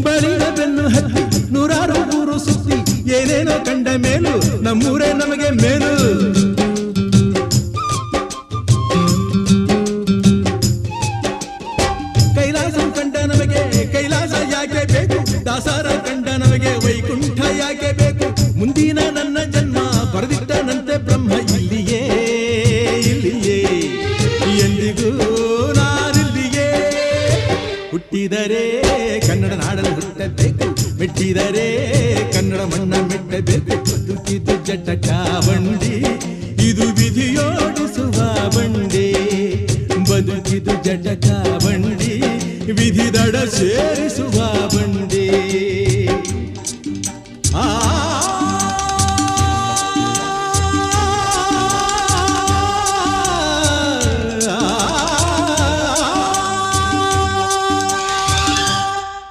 ಬಳಿದ ಬೆನ್ನು ಹತ್ತಿ ನೂರಾರು ಊರು ಸುತ್ತಿ ಏನೇನೋ ಕಂಡ ಮೇಲು ನಮ್ಮೂರೇ ನಮಗೆ ಮೇಲು. ಕೈಲಾಸ ಕಂಡ ನಮಗೆ ಕೈಲಾಸ ಯಾಕೆ ಬೇಕು? ದಾಸಾರ ಕಂಡ ನಮಗೆ ವೈಕುಂಠ ಯಾಕೆ ಬೇಕು? ಮುಂದಿನ ನನ್ನ ಜನ್ಮ ಬರೆದಿಟ್ಟನಂತೆ ಬ್ರಹ್ಮ ಇಲ್ಲಿಯೇ ಇಲ್ಲಿಯೇ. ಎಂದಿಗೂ ಹುಟ್ಟಿದರೆ ಕನ್ನಡ ನಾಡಲು ಹುಟ್ಟಬೇಕು ಮೆಟ್ಟಿದರೆ ಕನ್ನಡ ಮಣ್ಣ ಮೆಟ್ಟಬೇಕು ಬದುಕಿದು ಜಟಕ ಬಂಡಿ ಇದು ವಿಧಿಯೋಡಿಸುವ ಬಂಡಿ ಬದುಕಿದು ಜಟಕ ಬಂಡಿ ವಿಧಿ ದಡ ಸೇರಿಸುವ